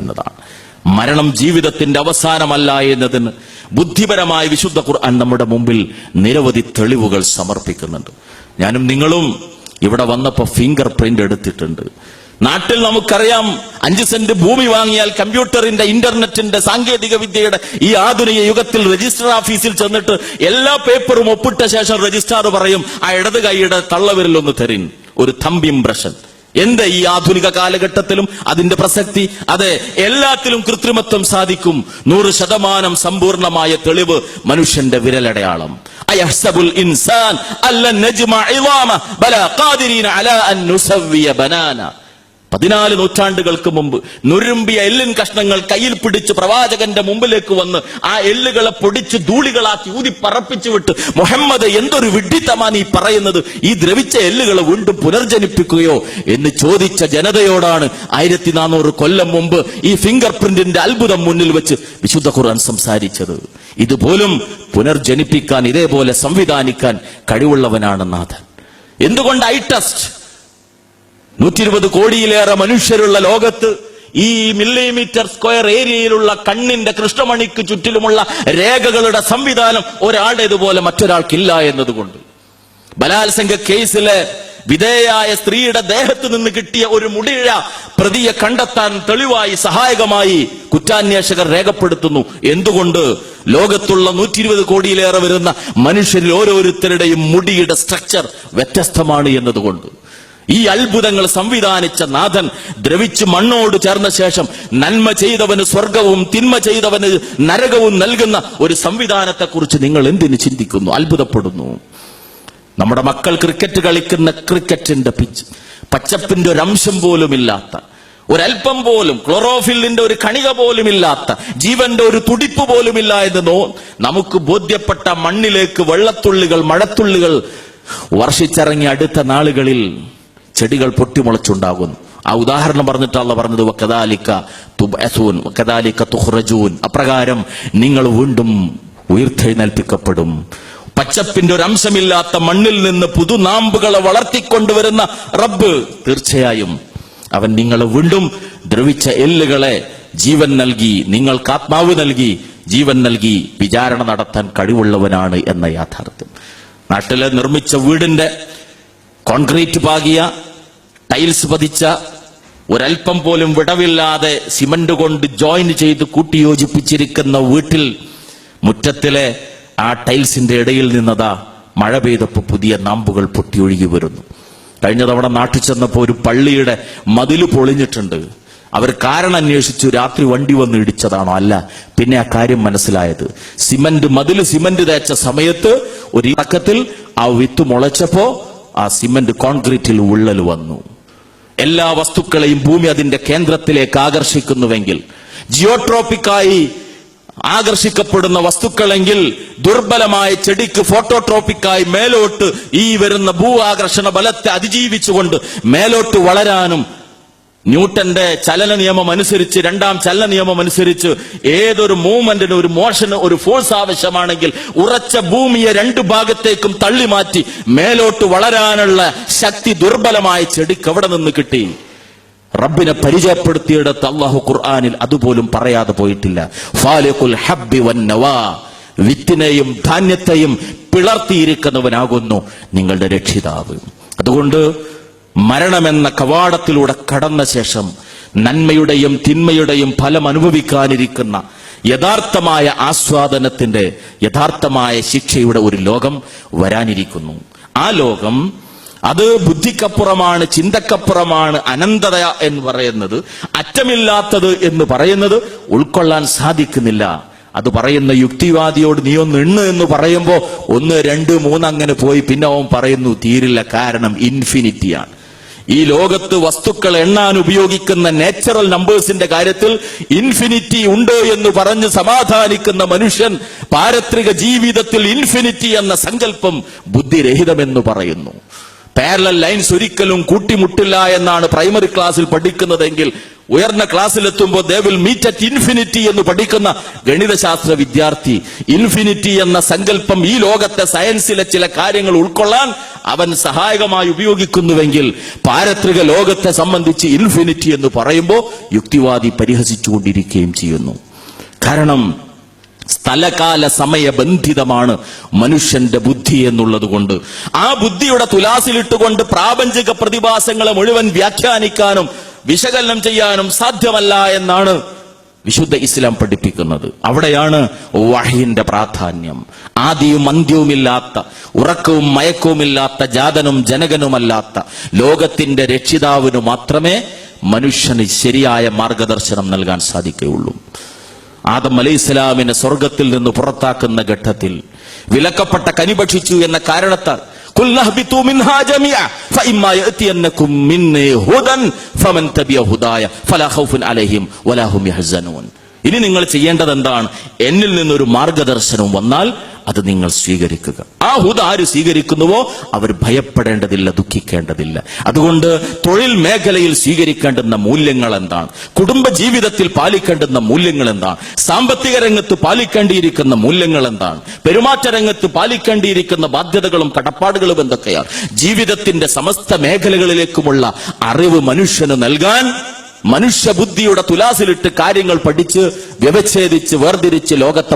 എന്നതാണ്. മരണം ജീവിതത്തിന്റെ അവസാനമല്ല എന്നതിന് ബുദ്ധിപരമായ വിശുദ്ധ ഖുർആൻ നമ്മുടെ മുമ്പിൽ നിരവധി തെളിവുകൾ സമർപ്പിക്കുന്നുണ്ട്. ഞാനും നിങ്ങളും ഇവിടെ വന്നപ്പോ ഫിംഗർ പ്രിന്റ് എടുത്തിട്ടുണ്ട്. നാട്ടിൽ നമുക്കറിയാം അഞ്ച് സെന്റ് ഭൂമി വാങ്ങിയാൽ കമ്പ്യൂട്ടറിന്റെ ഇന്റർനെറ്റിന്റെ സാങ്കേതിക വിദ്യയുടെ ഈ ആധുനിക യുഗത്തിൽ രജിസ്റ്റർ ഓഫീസിൽ ചെന്നിട്ട് എല്ലാ പേപ്പറും ഒപ്പിട്ട ശേഷം രജിസ്ട്രാർ പറയും ആ ഇടത് കൈയുടെ തള്ളവിരലൊന്ന് തരിൻ ഒരു തമ്പ് ഇംപ്രഷൻ എന്ത് ഈ ആധുനിക കാലഘട്ടത്തിലും അതിന്റെ പ്രസക്തി? അതെ എല്ലാത്തിലും കൃത്രിമത്വം സാധിക്കും. നൂറ് ശതമാനം സമ്പൂർണമായ തെളിവ് മനുഷ്യന്റെ വിരലടയാളം. ഇൻസാൻ നജ്മ ബല ഖാദിരീന അലാ അൻ ബനാന. പതിനാല് നൂറ്റാണ്ടുകൾക്ക് മുമ്പ് നുരുമ്പിയ എല്ലിൻ കഷ്ണങ്ങൾ കയ്യിൽ പിടിച്ച് പ്രവാചകന്റെ മുമ്പിലേക്ക് വന്ന് ആ എല്ലുകളെ പൊടിച്ച് ധൂളികളാക്കി ഊതി പറപ്പിച്ചു വിട്ട് മുഹമ്മദ് എന്തൊരു വിഡ്ഢിത്തമാ നീ പറയുന്നത്? ഈ ദ്രവിച്ച എല്ലുകളെ വീണ്ടും പുനർജനിപ്പിക്കുകയോ? എന്ന് ചോദിച്ച ജനതയോടാണ് ആയിരത്തി നാനൂറ് കൊല്ലം മുമ്പ് ഈ ഫിംഗർ പ്രിന്റിന്റെ അത്ഭുതം മുന്നിൽ വെച്ച് വിശുദ്ധ ഖുർആൻ സംസാരിച്ചത്. ഇതുപോലും പുനർജനിപ്പിക്കാൻ ഇതേപോലെ സംവിധാനിക്കാൻ കഴിവുള്ളവനാണ് നാഥൻ. എന്തുകൊണ്ട് ഐ ടെസ്റ്റ് നൂറ്റി ഇരുപത് കോടിയിലേറെ മനുഷ്യരുള്ള ലോകത്ത് ഈ മില്ലിമീറ്റർ സ്ക്വയർ ഏരിയയിലുള്ള കണ്ണിന്റെ കൃഷ്ണമണിക്ക് ചുറ്റിലുമുള്ള രേഖകളുടെ സംവിധാനം ഒരാളുടേതുപോലെ മറ്റൊരാൾക്കില്ല എന്നതുകൊണ്ട്. ബലാത്സംഗ കേസിലെ വിധേയായ സ്ത്രീയുടെ ദേഹത്ത് നിന്ന് കിട്ടിയ ഒരു മുടിഴ പ്രതിയെ കണ്ടെത്താൻ തെളിവായി സഹായകമായി കുറ്റാന്വേഷകർ രേഖപ്പെടുത്തുന്നു. എന്തുകൊണ്ട്? ലോകത്തുള്ള നൂറ്റി ഇരുപത് കോടിയിലേറെ വരുന്ന മനുഷ്യരിൽ ഓരോരുത്തരുടെയും മുടിയുടെ സ്ട്രക്ചർ വ്യത്യസ്തമാണ് എന്നതുകൊണ്ട്. ഈ അത്ഭുതങ്ങൾ സംവിധാനിച്ച നാഥൻ ദ്രവിച്ച് മണ്ണോട് ചേർന്ന ശേഷം നന്മ ചെയ്തവന് സ്വർഗവും തിന്മ ചെയ്തവന് നരകവും നൽകുന്ന ഒരു സംവിധാനത്തെ കുറിച്ച് നിങ്ങൾ എന്തിനു ചിന്തിക്കുന്നു? അത്ഭുതപ്പെടുന്നു. നമ്മുടെ മക്കൾ ക്രിക്കറ്റ് കളിക്കുന്ന ക്രിക്കറ്റിന്റെ പിച്ച് പച്ചപ്പിന്റെ ഒരു അംശം പോലും ഇല്ലാത്ത ഒരൽപ്പം പോലും ക്ലോറോഫില്ലിന്റെ ഒരു കണിക പോലും ഇല്ലാത്ത ജീവന്റെ ഒരു തുടിപ്പ് പോലും ഇല്ല എന്ന് നമുക്ക് ബോധ്യപ്പെട്ട മണ്ണിലേക്ക് വെള്ളത്തുള്ളികൾ മഴത്തുള്ളികൾ വർഷിച്ചിറങ്ങിയ അടുത്ത നാളുകളിൽ ചെടികൾ പൊട്ടിമുളച്ചുണ്ടാകുന്നു. ആ ഉദാഹരണം പറഞ്ഞിട്ടല്ല പറഞ്ഞത് വക്കദാലിക്ക തുബഅസൂൻ വക്കദാലിക്ക തുഹ്റജൂൻ അപ്രകാരം നിങ്ങൾ വീണ്ടും ഉയർത്തെഴുന്നേൽപ്പിക്കപ്പെടും. പച്ചപ്പിന്റെ ഒരു അംശമില്ലാത്ത മണ്ണിൽ നിന്ന് പുതുനാമ്പുകളെ വളർത്തിക്കൊണ്ടുവരുന്ന റബ്ബ് തീർച്ചയായും അവൻ നിങ്ങളെ വീണ്ടും ദ്രവിച്ച എല്ലുകളെ ജീവൻ നൽകി നിങ്ങൾക്ക് ആത്മാവ് നൽകി ജീവൻ നൽകി വിചാരണ നടത്താൻ കഴിവുള്ളവനാണ് എന്ന യാഥാർത്ഥ്യം. നാട്ടിലെ നിർമ്മിച്ച വീടിന്റെ കോൺക്രീറ്റ് പാകിയ ടൈൽസ് പതിച്ച ഒരൽപ്പം പോലും വിടവില്ലാതെ സിമന്റ് കൊണ്ട് ജോയിൻ ചെയ്ത് കൂട്ടിയോജിപ്പിച്ചിരിക്കുന്ന വീട്ടിൽ മുറ്റത്തിലെ ആ ടൈൽസിന്റെ ഇടയിൽ നിന്നതാ മഴ പെയ്തപ്പോൾ പുതിയ നാമ്പുകൾ പൊട്ടിയൊഴുകി വരുന്നു. കഴിഞ്ഞ തവണ നാട്ടിൽ ചെന്നപ്പോൾ ഒരു പള്ളിയുടെ മതിൽ പൊളിഞ്ഞിട്ടുണ്ട്. അവർ കാരണം അന്വേഷിച്ചു രാത്രി വണ്ടി വന്ന് ഇടിച്ചതാണോ അല്ല പിന്നെ ആ കാര്യം മനസ്സിലായത്. സിമന്റ് മതിൽ സിമന്റ് തേച്ച സമയത്ത് ഒരു ഇറക്കത്തിൽ ആ വിത്ത് മുളച്ചപ്പോ ആ സിമന്റ് കോൺക്രീറ്റിൽ ഉള്ളൽ വന്നു. എല്ലാ വസ്തുക്കളെയും ഭൂമി അതിന്റെ കേന്ദ്രത്തിലേക്ക് ആകർഷിക്കുന്നുവെങ്കിൽ ജിയോട്രോപ്പിക്കായി ആകർഷിക്കപ്പെടുന്ന വസ്തുക്കളെങ്കിൽ ദുർബലമായ ചെടിക്ക് ഫോട്ടോട്രോപ്പിക്കായി മേലോട്ട് ഈ വരുന്ന ഭൂ ആകർഷണ ബലത്തെ അതിജീവിച്ചുകൊണ്ട് മേലോട്ട് വളരാനും ന്യൂട്ടന്റെ ചലന നിയമം അനുസരിച്ച് രണ്ടാം ചലന നിയമം അനുസരിച്ച് ഏതൊരു മൂവ്മെന്റിന് ഒരു മോഷന് ഒരു ഫോഴ്സ് ആവശ്യമാണെങ്കിൽ ഉറച്ച ഭൂമിയെ രണ്ടു ഭാഗത്തേക്കും തള്ളി മാറ്റി മേലോട്ട് വളരാനുള്ള ശക്തി ദുർബലമായ ചെടിക്ക് എവിടെ നിന്ന് കിട്ടി? റബ്ബിനെ പരിചയപ്പെടുത്തിയിടത്ത് അള്ളാഹു ഖുർആാനിൽ അതുപോലും പറയാതെ പോയിട്ടില്ല. ഫാലിഖുൽ ഹബ്ബി വന്നവാ വിത്തിനെയും ധാന്യത്തെയും പിളർത്തിയിരിക്കുന്നവനാകുന്നു നിങ്ങളുടെ രക്ഷിതാവ്. അതുകൊണ്ട് മരണമെന്ന കവാടത്തിലൂടെ കടന്ന ശേഷം നന്മയുടെയും തിന്മയുടെയും ഫലം അനുഭവിക്കാനിരിക്കുന്ന യഥാർത്ഥമായ ആസ്വാദനത്തിന്റെ യഥാർത്ഥമായ ശിക്ഷയുടെ ഒരു ലോകം വരാനിരിക്കുന്നു. ആ ലോകം അത് ബുദ്ധിക്കപ്പുറമാണ് ചിന്തക്കപ്പുറമാണ് അനന്തത എന്ന് പറയുന്നത് അറ്റമില്ലാത്തത് എന്ന് പറയുന്നത് ഉൾക്കൊള്ളാൻ സാധിക്കുന്നില്ല. അത് പറയുന്ന യുക്തിവാദിയോട് നീ ഒന്ന് എണ്ണ് എന്ന് പറയുമ്പോൾ ഒന്ന് രണ്ട് മൂന്ന് അങ്ങനെ പോയി. പിന്നെ അവൻ പറയുന്നു തീരില്ല കാരണം ഇൻഫിനിറ്റിയാണ്. ഈ ലോകത്ത് വസ്തുക്കൾ എണ്ണാൻ ഉപയോഗിക്കുന്ന നാച്ചുറൽ നമ്പേഴ്സിന്റെ കാര്യത്തിൽ ഇൻഫിനിറ്റി ഉണ്ടോ എന്ന് പറഞ്ഞ് സമാധാനിക്കുന്ന മനുഷ്യൻ പാരത്രിക ജീവിതത്തിൽ ഇൻഫിനിറ്റി എന്ന സങ്കല്പം ബുദ്ധിരഹിതമെന്ന് പറയുന്നു. പാരലൽ ലൈൻസ് ഒരിക്കലും കൂട്ടിമുട്ടില്ല എന്നാണ് പ്രൈമറി ക്ലാസ്സിൽ പഠിക്കുന്നതെങ്കിൽ ഉയർന്ന ക്ലാസ്സിലെത്തുമ്പോൾ they will meet at infinity എന്ന് പഠിക്കുന്ന ഗണിതശാസ്ത്ര വിദ്യാർത്ഥി. ഇൻഫിനിറ്റി എന്ന സങ്കല്പം ഈ ലോകത്തെ സയൻസിലെ ചില കാര്യങ്ങൾ ഉൾക്കൊള്ളാൻ അവൻ സഹായകമായി ഉപയോഗിക്കുന്നുവെങ്കിൽ പാരത്രിക ലോകത്തെ സംബന്ധിച്ച് ഇൻഫിനിറ്റി എന്ന് പറയുമ്പോൾ യുക്തിവാദി പരിഹസിച്ചുകൊണ്ടിരിക്കുകയും ചെയ്യുന്നു. കാരണം സ്ഥലകാല സമയബന്ധിതമാണ് മനുഷ്യന്റെ ബുദ്ധി എന്നുള്ളത് കൊണ്ട്. ആ ബുദ്ധിയുടെ തുലാസിലിട്ടുകൊണ്ട് പ്രാപഞ്ചിക പ്രതിഭാസങ്ങളെ മുഴുവൻ വ്യാഖ്യാനിക്കാനും വിശകലനം ചെയ്യാനും സാധ്യമല്ല എന്നാണ് വിശുദ്ധ ഇസ്ലാം പഠിപ്പിക്കുന്നത്. അവിടെയാണ് വഹിന്റെ പ്രാധാന്യം. ആദിയും അന്ത്യവുമില്ലാത്ത ഉറക്കവും മയക്കവുമില്ലാത്ത ജാതനും ജനകനുമല്ലാത്ത ലോകത്തിന്റെ രക്ഷിതാവിനു മാത്രമേ മനുഷ്യന് ശരിയായ മാർഗദർശനം നൽകാൻ സാധിക്കുകയുള്ളൂ. ആദം അലൈഹി ഇസ്ലാമിനെ സ്വർഗത്തിൽ നിന്ന് പുറത്താക്കുന്ന ഘട്ടത്തിൽ വിലക്കപ്പെട്ട കനിഭക്ഷിച്ചു എന്ന കാരണത്താൽ "ഖുൽ നഹ്ബിതു മിൻഹാ ജമിഅ, ഫഇമ്മാ യഅതിയന്നകും മിന്നീ ഹുദൻ ഫമൻ തബിയ ഹുദായ ഫലാ ഖൗഫുൻ അലൈഹിം വലാ ഹും യഹ്സനൂൻ ഇനി നിങ്ങൾ ചെയ്യേണ്ടത് എന്താണ് എന്നിൽ നിന്നൊരു മാർഗദർശനം വന്നാൽ അത് നിങ്ങൾ സ്വീകരിക്കുക. ആ ഹുദ ആര് സ്വീകരിക്കുന്നുവോ അവർ ഭയപ്പെടേണ്ടതില്ല ദുഃഖിക്കേണ്ടതില്ല. അതുകൊണ്ട് തൊഴിൽ മേഖലയിൽ സ്വീകരിക്കേണ്ടുന്ന മൂല്യങ്ങൾ എന്താണ് കുടുംബ ജീവിതത്തിൽ പാലിക്കേണ്ടുന്ന മൂല്യങ്ങൾ എന്താണ് സാമ്പത്തിക രംഗത്ത് പാലിക്കേണ്ടിയിരിക്കുന്ന മൂല്യങ്ങൾ എന്താണ് പെരുമാറ്റ രംഗത്ത് പാലിക്കേണ്ടിയിരിക്കുന്ന ബാധ്യതകളും കടപ്പാടുകളും എന്തൊക്കെയാണ്? ജീവിതത്തിന്റെ സമസ്ത മേഖലകളിലേക്കുമുള്ള അറിവ് മനുഷ്യന് നൽകാൻ മനുഷ്യബുദ്ധിയുടെ തുലാസിലിട്ട് കാര്യങ്ങൾ പഠിച്ച് വ്യവച്ഛേദിച്ച് വേർതിരിച്ച് ലോകത്തെ